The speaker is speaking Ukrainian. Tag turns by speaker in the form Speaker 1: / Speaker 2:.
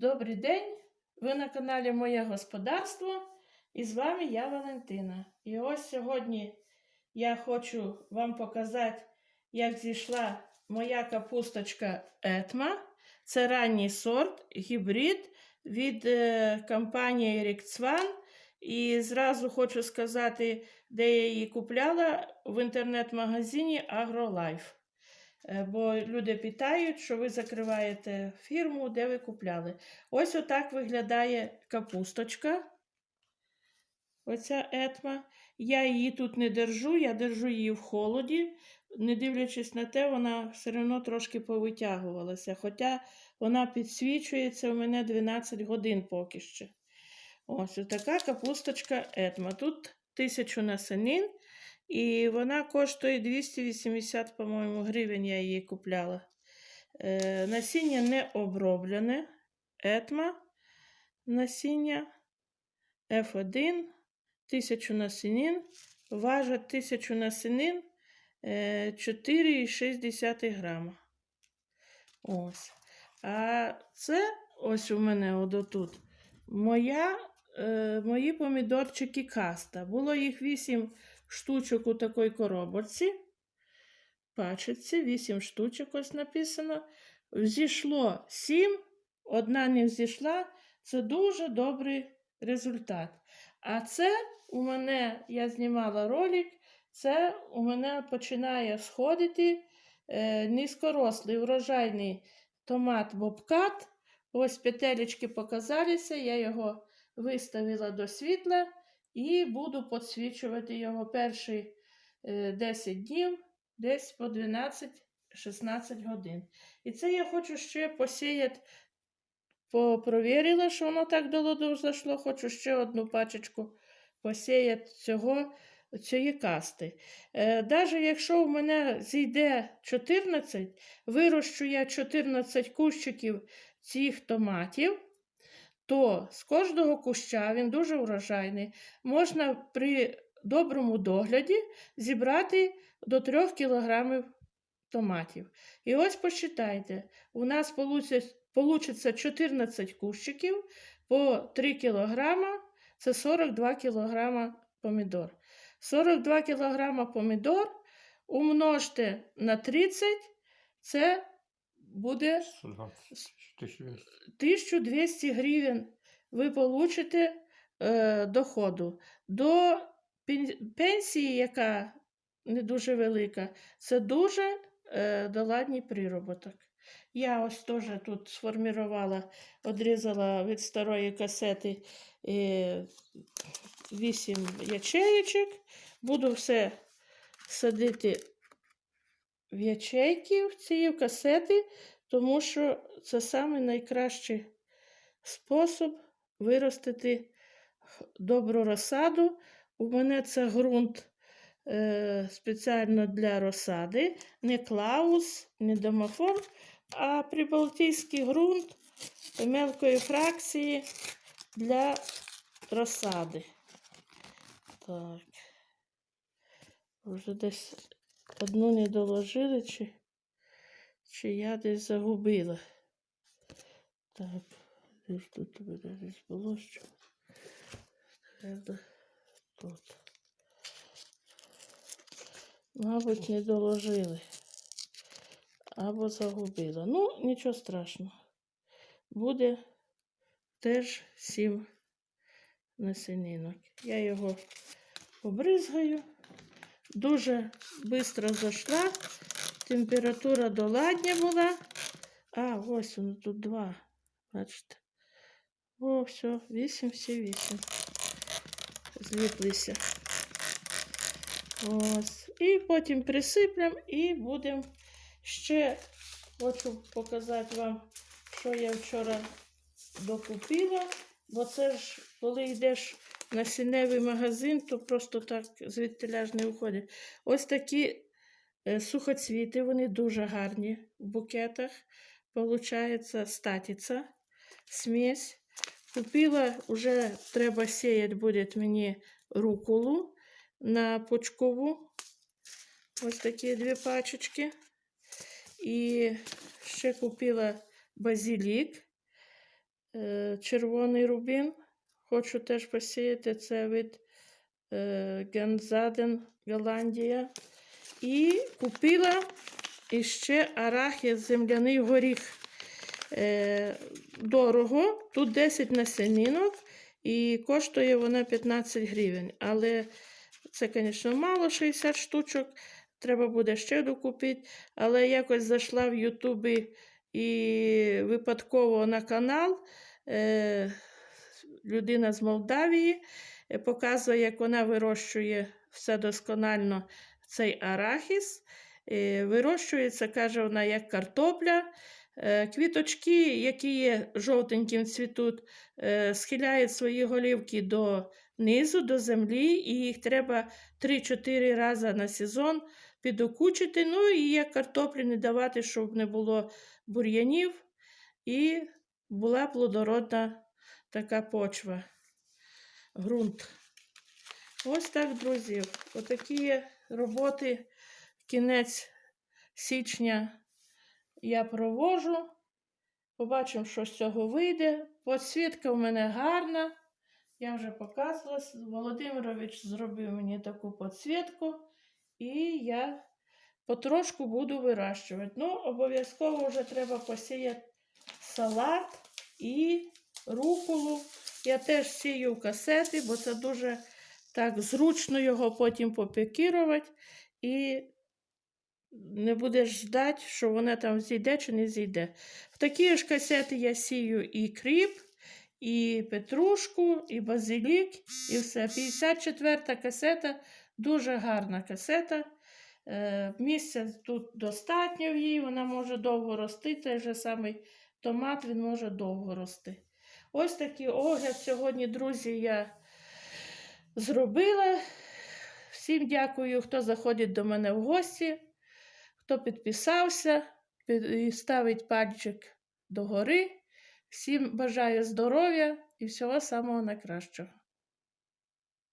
Speaker 1: Добрий день! Ви на каналі Моє Господарство і з вами я Валентина. І ось сьогодні я хочу вам показати, як зійшла моя капусточка Етма. Це ранній сорт, гібрид від е, компанії Рікцван. І зразу хочу сказати, де я її купляла в інтернет-магазині AgroLife. Е, Бо люди питають, що ви закриваєте фірму, де ви купляли. Ось отак виглядає капусточка. Оця етма. Я її тут не держу, я держу її в холоді. Не дивлячись на те, вона все одно трошки повитягувалася. Хоча вона підсвічується у мене 12 годин поки ще. Ось така капусточка етма. Тут тисячу насенин. І вона коштує 280, по-моєму, гривень я її купляла. Е, насіння не оброблене. Етма. Насіння F1. 1000 насінин. Важить 1000 насінин е, 4,6 грама. Ось. А це ось у мене отут. Моя, е, мої помідорчики каста. Було їх 8 штучок у такій коробочці. Пачеться, 8 штучок ось написано. Взійшло 7, одна не взійшла. Це дуже добрий результат. А це у мене, я знімала ролик, це у мене починає сходити е, низькорослий врожайний томат бобкат. Ось петелечки показалися, я його виставила до світла. І буду підсвічувати його перші е, 10 днів, десь по 12-16 годин. І це я хочу ще посіяти, попровірила, що воно так до ладу зайшло. Хочу ще одну пачечку посіяти цього, цієї касти. Е, Навіть якщо у мене зійде 14, вирощу я 14 кущиків цих томатів то з кожного куща, він дуже врожайний, можна при доброму догляді зібрати до 3 кг томатів. І ось посчитайте, у нас вийде 14 кущиків по 3 кг, це 42 кг помідор. 42 кг помідор умножте на 30, це буде 1200 гривень ви получите е, доходу. До пенсії, яка не дуже велика, це дуже е, доладній прироботок. Я ось теж тут сформувала, відрізала від старої касети е, 8 ячеєчок. Буду все садити в ячейки в ці касети, тому що це саме найкращий спосіб виростити добру розсаду. У мене це ґрунт е, спеціально для розсади, не клаус, не домофон, а прибалтійський ґрунт мелкої фракції для розсади. Так. Вже десь одну не доложили, чи, чи я десь загубила. Так, де ж тут у мене десь було що? Треба тут. Мабуть, не доложили. Або загубила. Ну, нічого страшного. Буде теж сім насінинок. Я його побризгаю. Дуже швидко зайшла. Температура доладня була. А, ось воно тут два. Бачите. О, все, вісім, всі вісім. Зліплися. Ось. І потім присиплемо і будемо ще хочу показати вам, що я вчора докупила. Бо це ж, коли йдеш на сіневий магазин, то просто так звідти ж не виходить. Ось такі сухоцвіти, вони дуже гарні в букетах. Получається статиця, смесь. Купила, вже треба сіяти буде мені руколу на почкову. Ось такі дві пачечки. І ще купила базилік. е, червоний рубін. Хочу теж посіяти це від е, Гензаден Голландія. І купила іще арахіс земляний горіх. Е, дорого. Тут 10 насінинок і коштує вона 15 гривень. Але це, звісно, мало 60 штучок. Треба буде ще докупити. Але якось зайшла в Ютубі і випадково на канал. Е, людина з Молдавії е, показує, як вона вирощує все досконально цей арахіс. Е, Вирощується, каже вона, як картопля. Е, Квіточки, які є жовтеньким цвітуть, е, схиляють свої голівки до низу, до землі, і їх треба 3-4 рази на сезон підокучити. Ну і як картоплі не давати, щоб не було бур'янів, і була плодородна така почва, ґрунт. Ось так, друзі. Отакі роботи кінець січня я провожу. Побачимо, що з цього вийде. Подсвітка в мене гарна. Я вже показувала. Володимирович зробив мені таку подсвітку. І я потрошку буду вирощувати. Ну, обов'язково вже треба посіяти салат і руколу. Я теж сію касети, бо це дуже так зручно його потім попікірувати. І не будеш ждати, що вона там зійде чи не зійде. В такі ж касети я сію і кріп, і петрушку, і базилік, і все. 54-та касета дуже гарна касета. Е, Місця тут достатньо в їй, вона може довго рости. Той же самий томат він може довго рости. Ось такий огляд сьогодні, друзі, я зробила. Всім дякую, хто заходить до мене в гості, хто підписався і ставить пальчик догори. Всім бажаю здоров'я і всього самого найкращого.